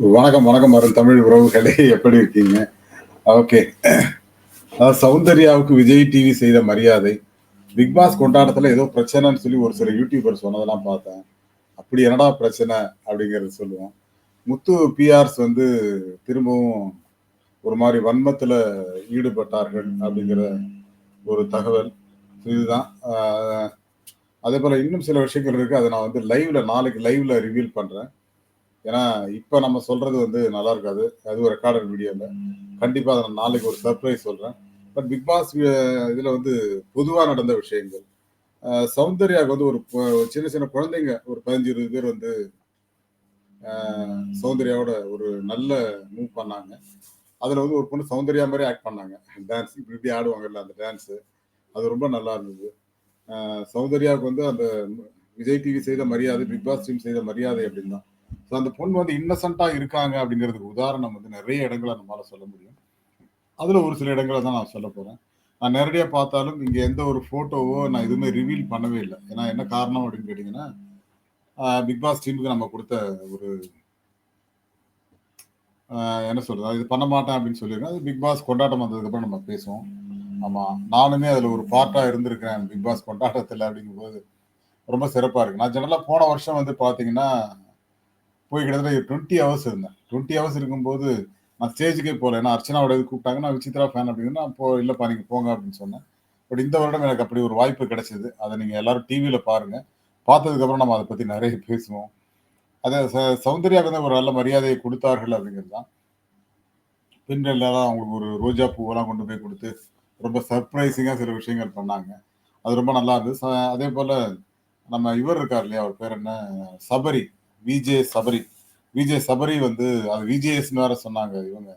வணக்கம் வணக்கம் வரும் தமிழ் உறவுகளே. எப்படி இருக்கீங்க? ஓகே. சௌந்தர்யாவுக்கு விஜய் டிவி செய்த மரியாதை. பிக் பாஸ் கொண்டாட்டத்தில் ஏதோ பிரச்சனைன்னு சொல்லி ஒரு சில யூடியூபர் சொன்னதெல்லாம் பார்த்தேன். அப்படி என்னடா பிரச்சனை அப்படிங்கறது சொல்லுவோம். முத்து பிஆர்ஸ் வந்து திரும்பவும் ஒரு மாதிரி வன்மத்துல ஈடுபட்டார்கள் அப்படிங்கிற ஒரு தகவல். இதுதான். அதே போல இன்னும் சில விஷயங்கள் இருக்கு. அதை நான் வந்து லைவ்ல நாளைக்கு லைவ்ல ரிவீல் பண்றேன். ஏன்னா இப்போ நம்ம சொல்றது வந்து நல்லா இருக்காது. அது ஒரு ரெக்கார்டட் வீடியோவில் கண்டிப்பாக அதை நான் நாளைக்கு ஒரு சர்ப்ரைஸ் சொல்கிறேன் பட் பிக் பாஸ் இதில் வந்து பொதுவாக நடந்த விஷயங்கள். சௌந்தர்யாவுக்கு வந்து ஒரு சின்ன சின்ன குழந்தைங்க ஒரு பதினஞ்சு இருபது பேர் வந்து சௌந்தர்யாவோட ஒரு நல்ல மூவ் பண்ணாங்க. அதில் வந்து ஒரு பொண்ணு சௌந்தர்யா மாதிரி ஆக்ட் பண்ணாங்க. டான்ஸ் இப்படி இப்படி ஆடுவாங்கல்ல அந்த டான்ஸு அது ரொம்ப நல்லா இருந்தது. சௌந்தர்யாவுக்கு வந்து அந்த விஜய் டிவி செய்த மரியாதை பிக் பாஸ் டீம் செய்த மரியாதை அப்படின்னு தான் ஸோ அந்த பொண்ணு வந்து இன்னசென்ட்டாக இருக்காங்க அப்படிங்கிறதுக்கு உதாரணம் வந்து நிறைய இடங்களை நம்மளால் சொல்ல முடியும். அதில் ஒரு சில இடங்களை தான் நான் சொல்ல போகிறேன் நான் நேரடியாக பார்த்தாலும் இங்கே எந்த ஒரு ஃபோட்டோவோ நான் எதுவுமே ரிவீல் பண்ணவே இல்லை. ஏன்னா என்ன காரணம் அப்படின்னு கேட்டிங்கன்னா பிக் பாஸ் டீமுக்கு நம்ம கொடுத்த ஒரு என்ன சொல்கிறது இது பண்ண மாட்டேன் அப்படின்னு சொல்லியிருக்கேன். அது பிக் பாஸ் கொண்டாட்டம் வந்ததுக்கப்புறம் நம்ம பேசுவோம். ஆமாம் நானுமே அதில் ஒரு பார்ட்டாக இருந்திருக்கிறேன். பிக் பாஸ் கொண்டாட்டத்தில் அப்படிங்கும்போது ரொம்ப சிறப்பாக இருக்குது நான் ஜெனரலாக போன வருஷம் வந்து பார்த்தீங்கன்னா போய் கிட்டத்தட்ட டுவெண்ட்டி ஹவர்ஸ் இருந்தேன். டுவெண்ட்டி ஹவர்ஸ் இருக்கும்போது நான் ஸ்டேஜுக்கே போகல. ஏன்னா அர்ச்சனாவோட இது கூப்பிட்டாங்க. நான் விசித்ரா ஃபேன் அப்படின்னு நான் போ இல்லைப்பா நீங்கள் போங்க அப்படின்னு சொன்னேன். பட் இந்த வருடம் எனக்கு அப்படி ஒரு வாய்ப்பு கிடைச்சது. அதை நீங்கள் எல்லாரும் டிவியில் பாருங்கள் பார்த்ததுக்கப்புறம் நம்ம அதை பற்றி நிறைய பேசுவோம். அதை ச- சௌந்தர்யாவுக்கு வந்து ஒரு நல்ல மரியாதையை கொடுத்தார்கள் அப்படிங்கிறது தான். பெண்கள் எல்லாரும் அவங்களுக்கு ஒரு ரோஜா பூவெல்லாம் கொண்டு போய் கொடுத்து ரொம்ப சர்ப்ரைசிங்காக சில விஷயங்கள் பண்ணாங்க. அது ரொம்ப நல்லா இருந்தது. அதே போல் நம்ம இவர் இருக்கார் இல்லையா? அவர் பேர் என்ன? சபரி. விஜே சபரி. விஜே சபரி வந்து அது விஜேஎஸ்னு வேற சொன்னாங்க இவங்க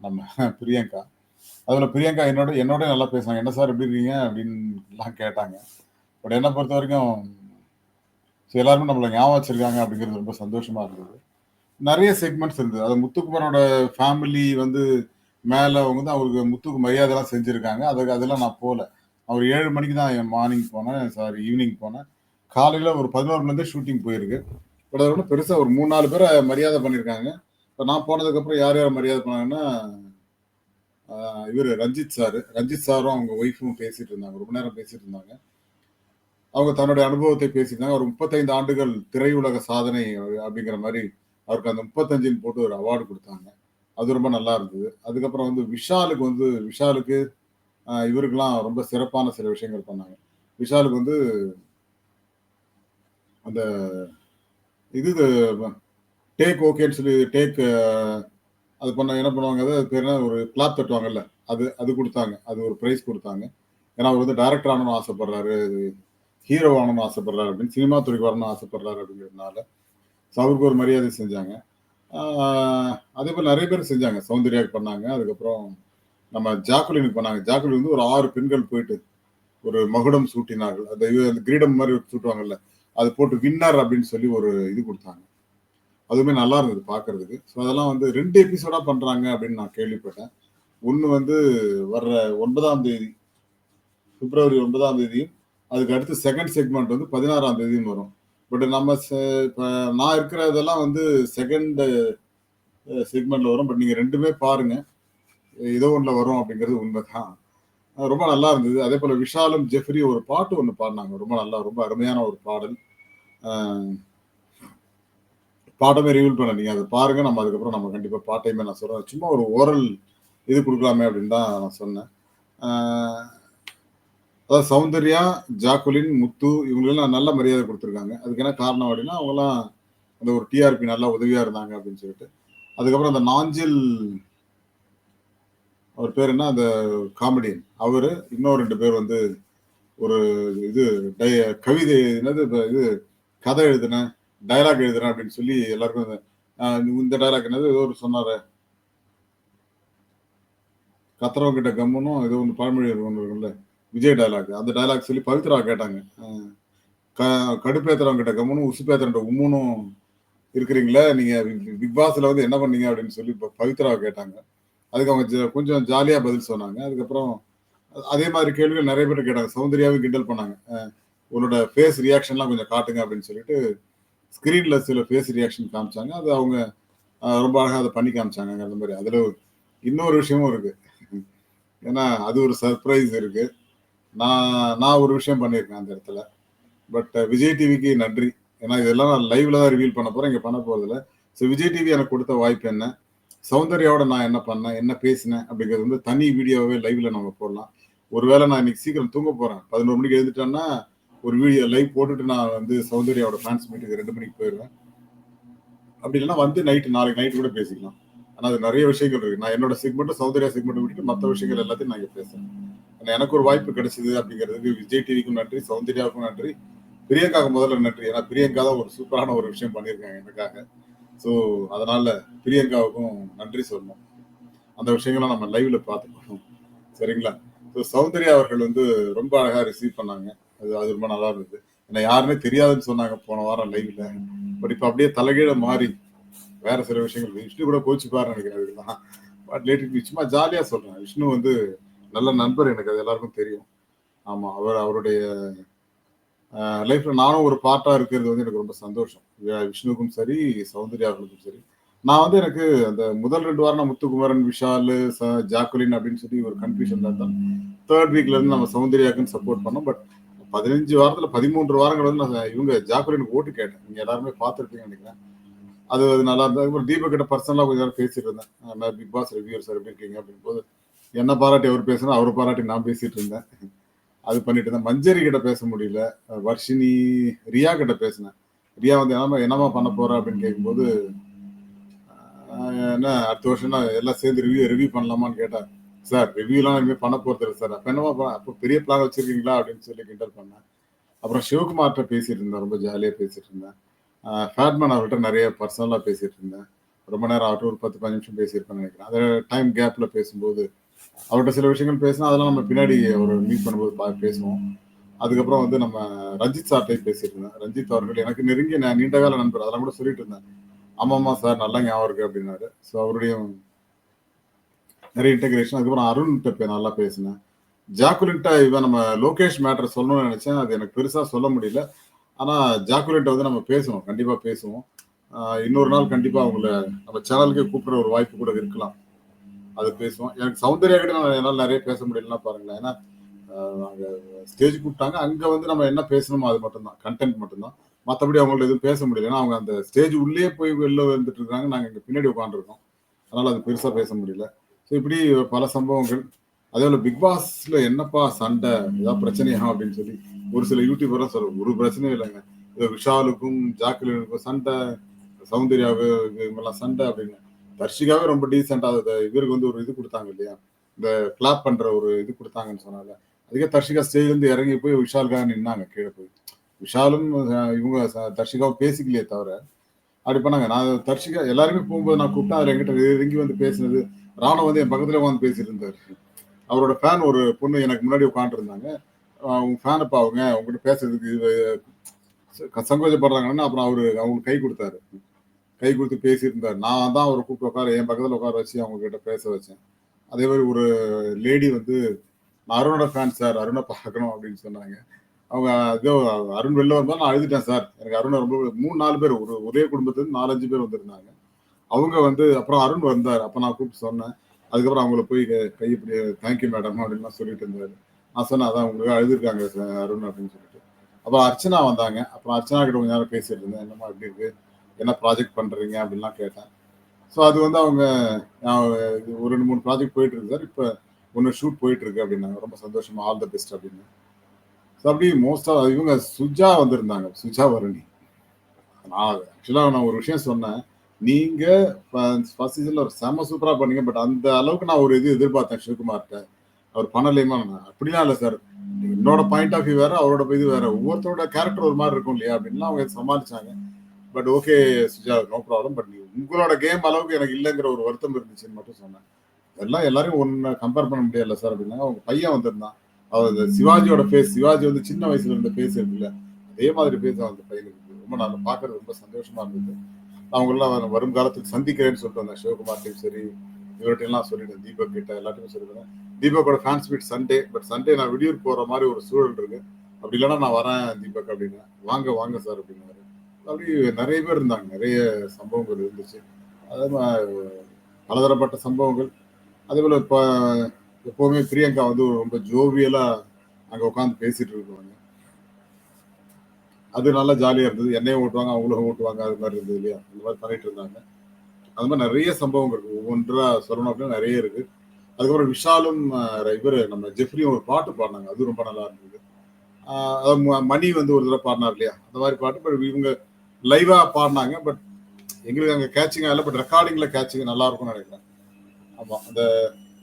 நம்ம பிரியங்கா. அதில் பிரியங்கா என்னோட என்னோட நல்லா பேசுனாங்க என்ன சார் எப்படி இருக்கீங்க? அப்படின்லாம் கேட்டாங்க. பட் என்னை பொறுத்த வரைக்கும் so எல்லாருமே நம்மளை ஞாபகம் வச்சிருக்காங்க அப்படிங்கிறது ரொம்ப சந்தோஷமா இருந்தது. நிறைய செக்மெண்ட்ஸ் இருந்தது. அது முத்துக்குமாரோட ஃபேமிலி வந்து மேலே அவங்க தான் அவருக்கு முத்துக்கு மரியாதைலாம் செஞ்சுருக்காங்க. அதுக்கு அதெல்லாம் நான் போகல அவர் ஏழு மணிக்கு தான் மார்னிங் போனேன். சாரி ஈவினிங் போனேன். காலையில் ஒரு பதினோரு மணி ஷூட்டிங் போயிருக்கு. பட் அது பெருசா ஒரு மூணு நாலு பேரை மரியாதை பண்ணியிருக்காங்க. இப்போ நான் போனதுக்கு அப்புறம் யார் யார் மரியாதை பண்ணாங்கன்னா இவர் ரஞ்சித் சார். ரஞ்சித் சாரும் அவங்க ஒய்ஃபும் பேசிட்டு இருந்தாங்க. ரொம்ப நேரம் பேசிட்டு இருந்தாங்க. அவங்க தன்னுடைய அனுபவத்தை பேசியிருந்தாங்க. ஒரு முப்பத்தைந்து ஆண்டுகள் திரையுலக சாதனை அப்படிங்கிற மாதிரி அவருக்கு அந்த முப்பத்தஞ்சுன்னு போட்டு ஒரு அவார்டு கொடுத்தாங்க. அது ரொம்ப நல்லா இருந்தது. அதுக்கப்புறம் வந்து விஷாலுக்கு வந்து விஷாலுக்கு இவருக்கெல்லாம் ரொம்ப சிறப்பான சில விஷயங்கள் பண்ணாங்க. விஷாலுக்கு வந்து அந்த இது டேக் ஓகேன்னு சொல்லி டேக் அது பண்ண என்ன பண்ணுவாங்க அது பேர் என்ன ஒரு கிளாப் தட்டுவாங்கல்ல அது அது கொடுத்தாங்க. அது ஒரு ப்ரைஸ் கொடுத்தாங்க. ஏன்னா அவர் வந்து டைரக்டர் ஆகணும்னு ஆசைப்படுறாரு ஹீரோ ஆகணும்னு ஆசைப்படுறாரு அப்படின்னு சினிமா துறைக்கு வரணும்னு ஆசைப்படுறாரு அப்படிங்கிறதுனால ஸோ அவருக்கு ஒரு மரியாதை செஞ்சாங்க. அதே போல் நிறைய பேர் செஞ்சாங்க. சௌந்தர்யாவுக்கு பண்ணாங்க. அதுக்கப்புறம் நம்ம ஜாக்குலினுக்கு பண்ணாங்க. ஜாக்குலின் வந்து ஒரு ஆறு பெண்கள் போயிட்டு ஒரு மகுடம் சூட்டினார்கள். அந்த இது அந்த கிரீடம் மாதிரி சூட்டுவாங்கல்ல அது போட்டு வின்னர் அப்படின்னு சொல்லி ஒரு இது கொடுத்தாங்க. அதுவுமே நல்லா இருந்தது பார்க்கறதுக்கு. ஸோ அதெல்லாம் வந்து ரெண்டு எபிசோடா பண்றாங்க அப்படின்னு நான் கேள்விப்பட்டேன். ஒன்று வந்து வர்ற ஒன்பதாம் தேதி பிப்ரவரி ஒன்பதாம் தேதியும் அதுக்கு அடுத்து செகண்ட் செக்மெண்ட் வந்து பதினாறாம் தேதியும் வரும். பட் நம்ம இப்போ இப்ப நான் இருக்கிறதெல்லாம் வந்து செகண்ட் செக்மெண்ட்ல வரும். பட் நீங்க ரெண்டுமே பாருங்க. ஏதோ ஒன்றில் வரும் அப்படிங்கிறது உண்மைதான். அஹ் ரொம்ப நல்லா இருந்தது. அதே போல விஷாலும் ஜெஃப்ரி ஒரு பாட்டு ஒன்று பாடினாங்க. ரொம்ப நல்லா ரொம்ப அருமையான ஒரு பாடல். பாட்டமே ரிவீல் பண்ண நீங்க அதை பாருங்க. நம்ம அதுக்கப்புறம் நம்ம கண்டிப்பா பாட்டையுமே நான் சொல்றேன். சும்மா ஒரு ஓரல் இது கொடுக்கலாமே அப்படின்னு தான் நான் சொன்னேன். அதாவது சௌந்தர்யா ஜாக்குலின் முத்து இவங்களெல்லாம் நல்ல மரியாதை கொடுத்துருக்காங்க. அதுக்கு என்ன காரணம் அப்படின்னா அவங்கலாம் அந்த ஒரு டிஆர்பி நல்லா உதவியா இருந்தாங்க அப்படின்னு சொல்லிட்டு. அதுக்கப்புறம் அந்த நாஞ்சில் அவர் பேர் என்ன? அந்த காமெடியன் அவர் இன்னும் ரெண்டு பேர் வந்து ஒரு இது டை- கவிதை என்னது இது கதை எழுதுனேன் டயலாக் எழுதுனேன் அப்படின்னு சொல்லி எல்லாருக்கும் இந்த, டைலாக் டயலாக் என்னது? ஏதோ ஒரு சொன்னார். கத்துறவங்க கிட்ட கம்முனும் ஏதோ ஒன்று பழமொழி ஒன்று இருக்குல்ல விஜய் டயலாக் அந்த டயலாக் சொல்லி பவித்ரா கேட்டாங்க. க- கடுப்பேத்துறவங்க கிட்ட கம்முனும் உசுப்பேத்துறவங்க உம்முனும் இருக்கிறீங்களே நீங்க பிக் பாஸ்ல வந்து என்ன பண்ணீங்க அப்படின்னு சொல்லி இப்போ பவித்ரா கேட்டாங்க. அதுக்கு அவங்க ஜ- கொஞ்சம் ஜாலியாக பதில் சொன்னாங்க. அதுக்கப்புறம் அதே மாதிரி கேள்விகள் நிறைய பேர் கேட்டாங்க. சௌந்தர்யாவே கிண்டல் பண்ணாங்க. உன்னோட ஃபேஸ் ரியாக்ஷன்லாம் கொஞ்சம் காட்டுங்க அப்படின்னு சொல்லிட்டு ஸ்க்ரீனில் சில ஃபேஸ் ரியாக்ஷன் காமிச்சாங்க. அது அவங்க ரொம்ப அழகாக அதை பண்ணி காமிச்சாங்க அந்த மாதிரி. அதில் இன்னொரு விஷயமும் இருக்குது ஏன்னா அது ஒரு சர்ப்ரைஸ் இருக்குது நான் நான் ஒரு விஷயம் பண்ணியிருக்கேன் அந்த இடத்துல. பட் விஜய் டிவிக்கு நன்றி. ஏன்னா இதெல்லாம் நான் லைவ்ல தான் ரிவீல் பண்ண போகிறேன் இங்கே பண்ண போகிறதில்ல ஸோ விஜய் டிவி எனக்கு கொடுத்த வாய்ப்பு என்ன? சௌந்தர்யாவோட நான் என்ன பண்ணேன் என்ன பேசினேன் அப்படிங்கிறது வந்து தனி வீடியோவே லைவ்ல நம்ம போடலாம். ஒருவேளை நான் இன்னைக்கு சீக்கிரம் தூங்க போறேன். பதினோரு மணிக்கு எழுந்துட்டேன்னா ஒரு வீடியோ லைவ் போட்டுட்டு நான் வந்து சௌந்தர்யாவோட ஃபேன்ஸ் மீட்டுக்கு ரெண்டு மணிக்கு போயிடுவேன். அப்படி இல்லைன்னா வந்து நைட்டு நாளைக்கு நைட்டு கூட பேசிக்கலாம். ஆனால் அது நிறைய விஷயங்கள் இருக்கு. நான் என்னோட செக்மெண்ட் சௌந்தர்யா செக்மெண்ட் விட்டுட்டு மற்ற விஷயங்கள் எல்லாத்தையும் நான் பேசுறேன். ஏன்னா எனக்கு ஒரு வாய்ப்பு கிடைச்சது அப்படிங்கிறதுக்கு விஜய் டிவிக்கும் நன்றி சௌந்தர்யாவுக்கும் நன்றி பிரியங்காவுக்கு முதல்ல நன்றி. ஏன்னா பிரியங்கா தான் ஒரு சூப்பரான ஒரு விஷயம் பண்ணியிருக்காங்க எனக்காக. ஸோ அதனால பிரியங்காவுக்கும் நன்றி சொல்லணும். அந்த விஷயங்கள்லாம் நம்ம லைவ்ல பார்த்துக்கணும். சரிங்களா? ஸோ சௌந்தர்யா அவர்கள் வந்து ரொம்ப அழகா ரிசீவ் பண்ணாங்க. அது அது ரொம்ப நல்லா இருந்தது. ஏன்னா யாருமே தெரியாதுன்னு சொன்னாங்க போன வாரம் லைவ்ல பட் இப்போ அப்படியே தலைகீழ மாறி வேற சில விஷயங்கள். விஷ்ணு கூட கோச்சிப்பாருன்னு நினைக்கிறேன் இதுதான் பட் லேட்டு சும்மா ஜாலியா சொல்றேன். விஷ்ணு வந்து நல்ல நண்பர் எனக்கு அது எல்லாருக்கும் தெரியும். ஆமா அவர் அவருடைய லைஃப்ல நானும் ஒரு பார்ட்டா இருக்கிறது வந்து எனக்கு ரொம்ப சந்தோஷம். விஷ்ணுக்கும் விஷ்ணுவுக்கும் சரி சௌந்தர்யாவுக்கும் சரி. நான் வந்து எனக்கு அந்த முதல் ரெண்டு வாரம் முத்துக்குமரன் விஷால் ச- ஜாக்குலின் அப்படின்னு சொல்லி ஒரு கன்ஃபியூஷன் இருந்தேன் தேர்ட் வீக்ல இருந்து நம்ம சௌந்தர்யாக்குன்னு சப்போர்ட் பண்ணோம். பட் பதினஞ்சு வாரத்துல பதிமூன்று வாரங்கள் வந்து நான் இவங்க ஜாக்குலினுக்கு ஓட்டு கேட்டேன். நீங்க எல்லாருமே பார்த்துருப்பீங்கன்னு நினைக்கிறேன். அது அது நல்லா இருந்தது. அதுக்கப்புறம் தீபக் கிட்ட பர்சனலா கொஞ்சம் நேரம் பேசிட்டு இருந்தேன். பிக் பாஸ் ரிவ்யூர் சார் எப்படி இருக்கீங்க? அப்படின்னு போது என்ன பாராட்டி அவர் பேசுனா அவர் பாராட்டி நான் பேசிட்டு இருந்தேன். அது பண்ணிட்டு இருந்தேன். மஞ்சரி கிட்ட பேச முடியல. வர்ஷினி ரியா கிட்ட பேசினேன். ரியா வந்து என்னமா என்னமா பண்ண போற? அப்படின்னு கேட்கும்போது என்ன அடுத்த வருஷம் நான் எல்லாம் சேர்ந்து ரிவ்யூ ரிவ்யூ பண்ணலாமான்னு கேட்டேன் சார் ரிவ்யூலாம் இனிமேல் பண்ண போறது இல்லை சார். அப்ப என்னமா அப்போ பெரிய பிளான் வச்சிருக்கீங்களா? அப்படின்னு சொல்லி கிண்டல் பண்ணேன். அப்புறம் சிவகுமார்கிட்ட பேசிட்டு இருந்தேன். ரொம்ப ஜாலியாக பேசிட்டு இருந்தேன். ஃபேட்மேன் அவர்கிட்ட நிறைய பர்சனலாக பேசிட்டு இருந்தேன். ரொம்ப நேரம் அவர்கிட்ட ஒரு பத்து பதினஞ்சு நிமிஷம் பேசியிருப்பேன்னு நினைக்கிறேன். அந்த டைம் கேப்ல பேசும்போது அவர்கிட்ட சில விஷயங்கள் பேசினா அதெல்லாம் நம்ம பின்னாடி அவர் மீட் பண்ணும்போது பேசுவோம். அதுக்கப்புறம் வந்து நம்ம ரஞ்சித் சார்ட்டை பேசிட்டு இருந்தேன். ரஞ்சித் அவர்கள் எனக்கு நெருங்கிய ந- நீண்ட கால நண்பர். அதெல்லாம் கூட சொல்லிட்டு இருந்தேன். ஆமாம்மா சார் நல்லா ஞாபகம் இருக்கு அப்படின்னாரு. ஸோ அவருடைய நிறைய இன்டகிரேஷன் அதுக்கப்புறம் அருண்கிட்ட பே- நல்லா பேசினேன். ஜாக்குலின்ட்ட இவன் நம்ம லோகேஷ் மேட்டர் சொல்லணும்னு நினைச்சேன். அது எனக்கு பெருசா சொல்ல முடியல. ஆனா ஜாக்குலின்ட்ட வந்து நம்ம பேசுவோம். கண்டிப்பா பேசுவோம். இன்னொரு நாள் கண்டிப்பா அவங்கள நம்ம சேனலுக்கே கூப்பிடுற ஒரு வாய்ப்பு கூட இருக்கலாம். அது பேசுவோம். எனக்கு சௌந்தர்யா கிட்ட நான் நிறைய பேச முடியலன்னா பாருங்களேன். ஏன்னா அங்கே ஸ்டேஜ் கூப்பிட்டாங்க. அங்கே வந்து நம்ம என்ன பேசணுமோ அது மட்டும்தான். கண்டென்ட் மட்டும்தான். மற்றபடி அவங்கள்ட்ட எதுவும் பேச முடியல. ஏன்னா அவங்க அந்த ஸ்டேஜ் உள்ளே போய் வெளில வந்துட்டு இருக்காங்க. நாங்கள் இங்கே பின்னாடி உட்காந்துருக்கோம் அதனால் அது பெருசாக பேச முடியல. ஸோ இப்படி பல சம்பவங்கள். அதே போல் பிக் பாஸ்ல என்னப்பா சண்டை? ஏதாவது பிரச்சனையா? அப்படின்னு சொல்லி ஒரு சில யூடியூபர்லாம் சொல்ல ஒரு பிரச்சனையும் இல்லைங்க. இது விஷாலுக்கும் ஜாக்குலினுக்கும் சண்டை சௌந்தர்யாவுக்கு இவங்கெல்லாம் சண்டை அப்படின்னு. தர்ஷிகாவே ரொம்ப டீசெண்டா அதை இவருக்கு வந்து ஒரு இது கொடுத்தாங்க இல்லையா? இந்த கிளாப் பண்ற ஒரு இது கொடுத்தாங்கன்னு சொன்னால அதுக்கே தர்ஷிகா ஸ்டேஜ்ல இருந்து இறங்கி போய் விஷாலுக்காக நின்னாங்க கீழே போய். விஷாலும் இவங்க தர்ஷிகாவும் பேசிக்கலையே தவிர அப்படி பண்ணாங்க. நான் தர்ஷிகா எல்லாருமே போகும்போது நான் கூப்பிட்டா அவர் என்கிட்ட இறங்கி வந்து பேசினது. ராணுவ வந்து என் பக்கத்துல உட்காந்து பேசியிருந்தார். அவரோட ஃபேன் ஒரு பொண்ணு எனக்கு முன்னாடி உட்காந்துருந்தாங்க உங்க ஃபேனப்பா அவங்க அவங்ககிட்ட பேசுறதுக்கு இது, சங்கோஜப்படுறாங்கன்னு அப்புறம் அவரு அவங்களுக்கு கை கொடுத்தாரு. கை கொடுத்து பேசியிருந்தார். நான் தான் அவரை கூப்பிட்டு உட்கார என் பக்கத்தில் உட்கார வச்சு அவங்க கிட்ட பேச வச்சேன். அதே மாதிரி ஒரு லேடி வந்து நான் அருணோட ஃபேன் சார் அருணை பார்க்கணும் அப்படின்னு சொன்னாங்க. அவங்க இதோ அருண் வெளில வந்தால் நான் அழுதுட்டேன் சார் எனக்கு அருணை ரொம்ப மூணு நாலு பேர் ஒரு ஒரே குடும்பத்துலேருந்து நாலஞ்சு பேர் வந்திருந்தாங்க. அவங்க வந்து அப்புறம் அருண் வந்தார். அப்போ நான் கூப்பிட்டு சொன்னேன். அதுக்கப்புறம் அவங்கள போய் கை- இப்படி தேங்க்யூ மேடம் அப்படின்லாம் சொல்லிட்டு இருந்தாரு. நான் சொன்னேன் அதான் உங்களுக்கு அழுதுருக்காங்க சார் அருண் அப்படின்னு சொல்லிட்டு. அப்புறம் அர்ச்சனா வந்தாங்க. அப்புறம் அர்ச்சனா கிட்ட கொஞ்ச நேரம் பேசிட்டு இருந்தேன். என்னமா எப்படி இருக்கு? என்ன ப்ராஜெக்ட் பண்ணுறீங்க அப்படின்லாம் கேட்டேன். ஸோ அது வந்து அவங்க நான் இது ஒரு ரெண்டு மூணு ப்ராஜெக்ட் போயிட்டு இருக்கு சார். இப்போ ஒன்று ஷூட் போயிட்டு இருக்கு அப்படின்னாங்க. ரொம்ப சந்தோஷமா ஆல் த பெஸ்ட் அப்படின்னு. ஸோ அப்படி மோஸ்ட்டாக இவங்க சுஜா வந்திருந்தாங்க. சுஜா வரணி. நான் ஆக்சுவலாக நான் ஒரு விஷயம் சொன்னேன். நீங்கள் ஃபர்ஸ்ட் சீசனில் ஒரு செம சூப்பராக பண்ணீங்க. பட் அந்த அளவுக்கு நான் ஒரு இது எதிர்பார்த்தேன் சிவகுமார்கிட்ட அவர் பண்ணலையுமா அப்படிலாம் இல்லை சார். என்னோட பாயிண்ட் ஆஃப் வியூ வேற அவரோட இது வேற. ஒவ்வொருத்தரோட கேரக்டர் ஒரு மாதிரி இருக்கும் இல்லையா அப்படின்லாம் அவங்க சமாளிச்சாங்க. But okay Suja no problem but நீ உங்களோட கேம் அளவுக்கு எனக்கு இல்லைங்கிற ஒரு வருத்தம் இருந்துச்சுன்னு மட்டும் சொன்னேன். எல்லாம் எல்லாரையும் ஒன்னு கம்பேர் பண்ண முடியல சார் அப்படின்னா அவங்க பையன் வந்திருந்தான். அவர் சிவாஜியோட ஃபேஸ் சிவாஜி வந்து சின்ன வயசுல இருந்த ஃபேஸ் இருக்குல்ல அதே மாதிரி ஃபேஸ் அந்த பையனுக்கு ரொம்ப நல்லா பார்க்கறது ரொம்ப சந்தோஷமா இருந்தது. அவங்க வரும் காலத்துக்கு சந்திக்கிறேன்னு சொல்லிட்டு வந்தேன் சிவகுமார்ட்டையும் சரி இவர்கிட்ட எல்லாம் சொல்லிட்டேன் தீபக் கிட்ட எல்லாத்தையும் சொல்லிடுறேன் தீபக்கோட fans meet Sunday but Sunday நான் வெளியூர் போற மாதிரி ஒரு சூழல் இருக்கு. அப்படி இல்லைன்னா நான் வரேன் தீபக் அப்படின்னு வாங்க வாங்க சார் அப்படின்னாரு. அப்படி நிறைய பேர் இருந்தாங்க. நிறைய சம்பவங்கள் இருந்துச்சு. அதே மாதிரி பலதரப்பட்ட சம்பவங்கள். அதே போல் இப்போ எப்போவுமே பிரியங்கா வந்து ரொம்ப ஜோவியலாக அங்கே உட்காந்து பேசிட்டு இருப்பாங்க. அது நல்லா ஜாலியாக இருந்தது. என்னையும் ஓட்டுவாங்க அவங்களும் ஓட்டுவாங்க அது மாதிரி இருந்தது இல்லையா? அந்த மாதிரி பண்ணிட்டு இருந்தாங்க. அது மாதிரி நிறைய சம்பவங்கள் இருக்கு. ஒவ்வொன்றா சொல்லணும் அப்படின்னா நிறைய இருக்கு. அதுக்கப்புறம் விஷாலும் இவர் நம்ம ஜெஃப்ரியும் ஒரு பாட்டு பாடினாங்க. அது ரொம்ப நல்லா இருந்தது. ம- மணி வந்து ஒரு தடவை பாடினார் இல்லையா? அந்த மாதிரி பாட்டு இப்போ இவங்க லைவா பாடினாங்க பட் எங்களுக்கு அங்கே கேட்சிங் ஆகல பட் ரெக்கார்டிங்ல கேட்சிங் நல்லா இருக்கும்னு நினைக்கிறேன். ஆமா அந்த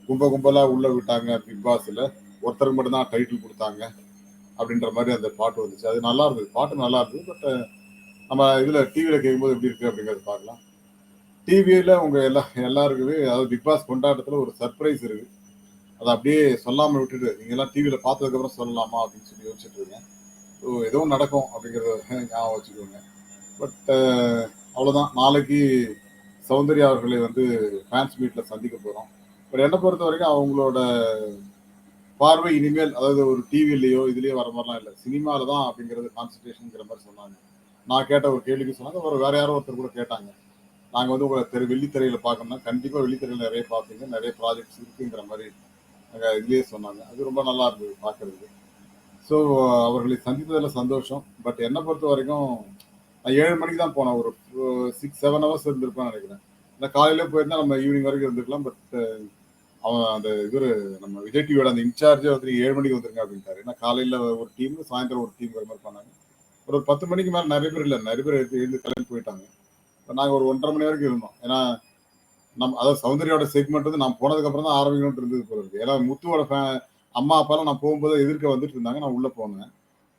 கும்ப கும்பலா உள்ள விட்டாங்க பிக் பாஸ்ல ஒருத்தருக்கு மட்டும்தான் டைட்டில் கொடுத்தாங்க அப்படின்ற மாதிரி அந்த பாட்டு வந்துச்சு. அது நல்லா இருந்தது. பாட்டு நல்லா இருந்தது பட் நம்ம இதுல டிவியில கேட்கும்போது எப்படி இருக்கு அப்படிங்கறத பார்க்கலாம். டிவியில உங்க எல்லா எல்லாருக்குமே அதாவது பிக் பாஸ் கொண்டாட்டத்துல ஒரு சர்ப்ரைஸ் இருக்கு. அதை அப்படியே சொல்லாம விட்டுட்டு நீங்க எல்லாம் டிவியில பார்த்ததுக்கு அப்புறம் சொல்லலாமா அப்படின்னு சொல்லி யோசிச்சுட்டு இருக்கேன். ஸோ ஏதோ நடக்கும் அப்படிங்கறத ஞாபகம் வச்சுக்கோங்க. பட் uh, அவ்வளோதான் நாளைக்கு சௌந்தர்யா அவர்களை வந்து ஃபேன்ஸ் மீட்டில் சந்திக்க போகிறோம் பட் என்னை பொறுத்த வரைக்கும் அவங்களோட பார்வை இனிமேல் அதாவது ஒரு டிவிலையோ இதுலேயோ வர மாதிரிலாம் இல்லை. சினிமாவில் தான் அப்படிங்கிறது கான்சன்ட்ரேஷனுங்கிற மாதிரி சொன்னாங்க. நான் கேட்ட ஒரு கேள்விக்கு சொன்னாங்க. ஒரு வேற யாரோ ஒருத்தர் கூட கேட்டாங்க. நாங்கள் வந்து உங்களை தெரு வெள்ளித்திரையில் பார்க்கணும்னா கண்டிப்பாக வெள்ளித்திரையில் நிறைய பார்ப்பீங்க. நிறைய ப்ராஜெக்ட்ஸ் இருக்குங்கிற மாதிரி நாங்கள் இதுலேயே சொன்னாங்க. அது ரொம்ப நல்லா இருந்தது பார்க்குறதுக்கு. ஸோ அவர்களை சந்தித்ததில் சந்தோஷம். பட் என்னை பொறுத்த வரைக்கும் நான் ஏழு மணிக்கு தான் போனேன். ஒரு சிக்ஸ் செவன் ஹவர்ஸ் இருந்திருப்பேன் நினைக்கிறேன். ஏன்னா காலையில போயிருந்தா நம்ம ஈவினிங் வரைக்கும் இருந்திருக்கலாம் பட் அவன் அந்த இது நம்ம விஜய் டிவியோட அந்த இன்சார்ஜே வந்து ஏழு மணிக்கு வந்துருங்க அப்படின்ட்டாரு. ஏன்னா காலையில ஒரு டீம் சாயந்தரம் ஒரு டீம் மாதிரி பண்ணாங்க. ஒரு பத்து மணிக்கு மேலே நிறைய பேர் இல்லை நிறைய பேர் எழுந்து எழுந்து கிளம்பி போயிட்டாங்க. நாங்கள் ஒரு ஒன்றரை மணி வரைக்கும் இருந்தோம். ஏன்னா நம்ம அதாவது சௌந்தரியோட செக்மெண்ட் வந்து நான் போனதுக்கப்புறம் தான் ஆரம்பிக்கணும்னு இருந்தது போல இருக்கு. ஏன்னா முத்துவோட fan- அம்மா அப்பாலாம் நான் போகும்போது எதிர்க்க வந்துட்டு இருந்தாங்க நான் உள்ளே போனேன்.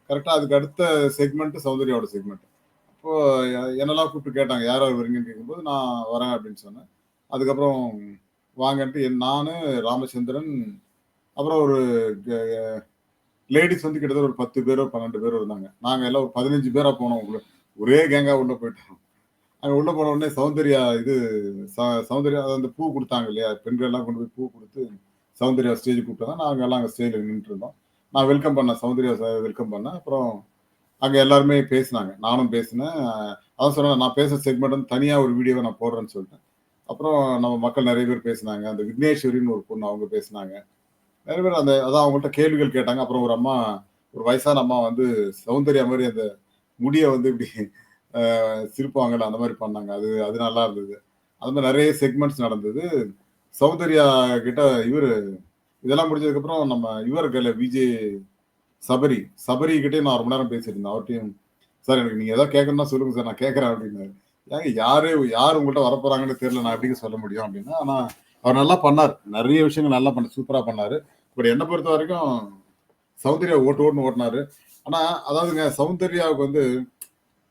கரெக்டாக அதுக்கு அடுத்த செக்மெண்ட்டு சௌந்தரியோட செக்மெண்ட் அப்போ என்னெல்லாம் கூப்பிட்டு கேட்டாங்க யார் யார் வரீங்கன்னு கேட்கும்போது நான் வரேன் அப்படின்னு சொன்னேன். அதுக்கப்புறம் வாங்கன்ட்டு என் நான் ராமச்சந்திரன் அப்புறம் ஒரு லேடிஸ் வந்து கிட்டத்தட்ட ஒரு பத்து பேரோ பன்னெண்டு பேரோ இருந்தாங்க. நாங்கள் எல்லாம் ஒரு பதினஞ்சு பேராக போனோம். ஒரே கேங்காக உள்ளே போயிட்டோம். அங்கே உள்ளே போன உடனே சௌந்தர்யா இது ச- சௌந்தர்யா அது அந்த பூ கொடுத்தாங்க இல்லையா? பெண்கள் எல்லாம் கொண்டு போய் பூ கொடுத்து சௌந்தர்யா ஸ்டேஜ் கூப்பிட்டாங்க நாங்கள் எல்லாம் அங்கே ஸ்டேஜில் நின்றுட்டு இருந்தோம். நான் வெல்கம் பண்ணேன் சௌந்தர்யா வெல்கம் பண்ணேன். அப்புறம் அங்கே எல்லாருமே பேசினாங்க. நானும் பேசினேன். அதான் சொன்னேன் நான் பேசுகிற செக்மெண்ட் வந்து தனியாக ஒரு வீடியோவை நான் போடுறேன்னு சொல்லிட்டேன். அப்புறம் நம்ம மக்கள் நிறைய பேர் பேசினாங்க. அந்த விக்னேஸ்வரின்னு ஒரு பொண்ணு அவங்க பேசினாங்க. நிறைய பேர் அந்த அதான் அவங்கள்ட்ட கேள்விகள் கேட்டாங்க. அப்புறம் ஒரு அம்மா ஒரு வயசான அம்மா வந்து சௌந்தர்யா மாதிரி அந்த முடியை வந்து இப்படி சிரிப்பாங்கல்ல அந்த மாதிரி பண்ணாங்க. அது அது நல்லா இருந்தது. அது மாதிரி நிறைய செக்மெண்ட்ஸ் நடந்தது. சௌந்தர்யா கிட்ட இவர் இதெல்லாம் முடிஞ்சதுக்கப்புறம் நம்ம இவர் இருக்கல விஜய் சபரி சபரி கிட்டே நான் ரொம்ப நேரம் பேசியிருந்தேன் அவர்கிட்டையும் சார் எனக்கு நீங்க ஏதாவது கேட்கணும்னா சொல்லுங்க சார் நான் கேட்கறேன் அப்படின்னாரு ஏங்க யாரு யார் உங்கள்கிட்ட வரப்போறாங்கன்னு தெரியல நான் எப்படி சொல்ல முடியும் அப்படின்னா ஆனா அவர் நல்லா பண்ணார். நிறைய விஷயங்கள் நல்லா பண்ண சூப்பரா பண்ணாரு. பட் என்னை பொறுத்த வரைக்கும் சௌந்தர்யா ஓட்டு ஓட்டுன்னு ஓட்டினாரு. ஆனா அதாவதுங்க சௌந்தர்யாவுக்கு வந்து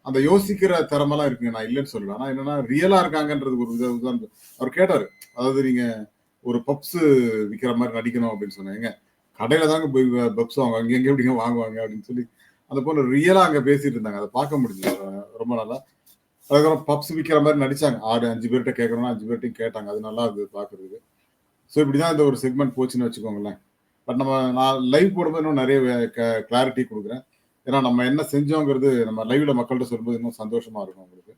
அந்த யோசிக்கிற திறமெல்லாம் இருக்குங்க நான் இல்லைன்னு சொல்லுவேன் ஆனா என்னன்னா ரியலா இருக்காங்கன்றது ஒரு உதாரணம் அவர் கேட்டாரு அதாவது நீங்க ஒரு பப்ஸ் விற்கிற மாதிரி நடிக்கணும் அப்படின்னு சொன்னாங்க கடையில தாங்க போய் பப்ஸ் வாங்குவாங்க. இங்கே எங்க எப்படிங்க வாங்குவாங்க அப்படின்னு சொல்லி அந்த பொண்ணு ரியலா அங்க பேசிட்டு இருந்தாங்க. அதை பார்க்க முடிஞ்சது. ரொம்ப நல்லா. அதுக்கப்புறம் பப்ஸ் விற்கிற மாதிரி நடிச்சாங்க. ஆறு அஞ்சு பேர்கிட்ட கேட்கணும்னா அஞ்சு பேர்ட்டையும் கேட்டாங்க. அது நல்லா இருந்தது பாக்குறதுக்கு ஸோ இப்படிதான் இந்த ஒரு செக்மெண்ட் போச்சுன்னு வச்சுக்கோங்களேன். பட் நம்ம நான் லைவ் போடும்போது இன்னும் நிறைய கிளாரிட்டி கொடுக்குறேன். ஏன்னா நம்ம என்ன செஞ்சோங்கிறது நம்ம லைவ்ல மக்கள்கிட்ட சொல்லும்போது இன்னும் சந்தோஷமா இருக்கும் உங்களுக்கு.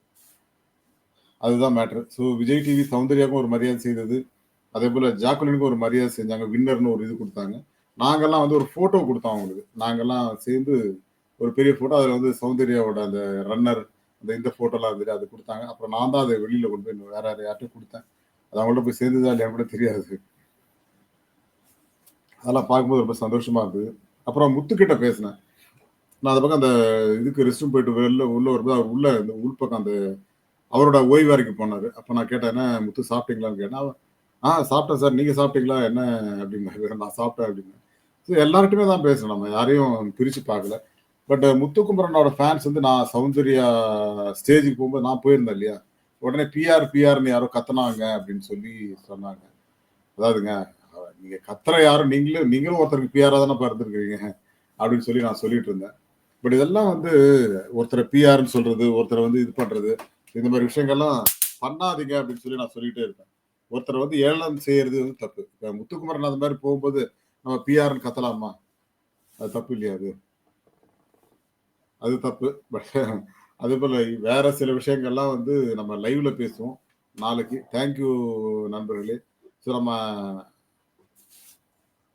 அதுதான் மேட்ரு ஸோ விஜய் டிவி சௌந்தர்யாவுக்கும் ஒரு மரியாதை செய்தது. அதே போல ஜாக்குலினுக்கும் ஒரு மரியாதை செஞ்சாங்க. வின்னர்னு ஒரு இது கொடுத்தாங்க. நாங்கள்லாம் வந்து ஒரு ஃபோட்டோ கொடுத்தோம் அவங்களுக்கு. நாங்கள்லாம் சேர்ந்து ஒரு பெரிய ஃபோட்டோ அதில் வந்து சௌந்தர்யாவோட அந்த ரன்னர் அந்த இந்த ஃபோட்டோலாம் இருந்துட்டு அது கொடுத்தாங்க. அப்புறம் நான் தான் அதை வெளியில் கொண்டு போய் வேற யார் யார்ட்டும் கொடுத்தேன். அது அவங்கள்ட்ட போய் சேர்ந்துதா இல்லையா கூட தெரியாது. அதெல்லாம் பார்க்கும்போது ரொம்ப சந்தோஷமா இருந்தது. அப்புறம் முத்துக்கிட்ட பேசினேன். நான் அந்த பக்கம் அந்த இதுக்கு ரெஸ்ட்ரூம் போயிட்டு வெளில உள்ள வரும்போது அவர் உள்ள இந்த உள்பக்கம் அந்த அவரோட ஓய்வு போனார். அப்போ நான் கேட்டேன் என்ன முத்து சாப்பிட்டீங்களான்னு? கேட்டேன். ஆ சாப்பிட்டேன் சார். நீங்கள் சாப்பிட்டீங்களா? என்ன? அப்படின்னாரு நான் சாப்பிட்டேன் அப்படின்னு ஸோ எல்லார்ட்டுமே தான் பேசணும். நம்ம யாரையும் பிரித்து பார்க்கல. பட் முத்துக்குமரனோட ஃபேன்ஸ் வந்து நான் சௌந்தர்யா ஸ்டேஜுக்கு போகும்போது நான் போயிருந்தேன் இல்லையா? உடனே பிஆர் பிஆர்னு யாரோ கத்தினாங்க அப்படின்னு சொல்லி சொன்னாங்க. அதாவதுங்க நீங்கள் நீங்க கத்துற யாரும் நீங்களும் நீங்களும் ஒருத்தருக்கு பிஆராக தானே இருந்திருக்கிறீங்க? அப்படின்னு சொல்லி நான் சொல்லிட்டு இருந்தேன். பட் இதெல்லாம் வந்து ஒருத்தரை பிஆர்னு சொல்றது ஒருத்தரை வந்து இது பண்றது இந்த மாதிரி விஷயங்கள்லாம் பண்ணாதீங்க அப்படின்னு சொல்லி நான் சொல்லிட்டே இருப்பேன். ஒருத்தரை வந்து ஏளனம் செய்யறது வந்து தப்பு. இப்போ முத்துக்குமரன் அந்த மாதிரி போகும்போது நம்ம பிஆர்னு கத்தலாமா? அது தப்பு இல்லையா அது? அது தப்பு. பட் அதே போல் வேற சில விஷயங்கள்லாம் வந்து நம்ம லைவ்ல பேசுவோம். நாளைக்கு. தேங்க்யூ நண்பர்களே. ஸோ நம்ம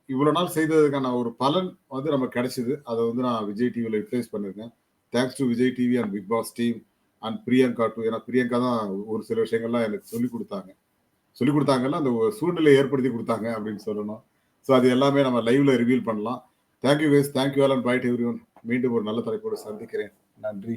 இவ்வளோ நாள் செய்ததுக்கான ஒரு பலன் வந்து நமக்கு கிடைச்சிது. அதை வந்து நான் விஜய் டிவியில் யூட்டிலைஸ் பண்ணியிருக்கேன். Thanks to Vijay TV and Bigg Boss team and Priyanka too ஏன்னா பிரியங்கா தான் ஒரு சில விஷயங்கள்லாம் எனக்கு சொல்லிக் கொடுத்தாங்க. சொல்லிக் கொடுத்தாங்கல்ல அந்த ஒரு சூழ்நிலையை ஏற்படுத்தி கொடுத்தாங்க அப்படின்னு சொல்லணும். ஸோ அது எல்லாமே நம்ம லைவ்ல ரிவீல் பண்ணலாம். Thank you ways thank you all and bye everyone மீண்டும் ஒரு நல்ல தலைப்போடு சந்திக்கிறேன். நன்றி.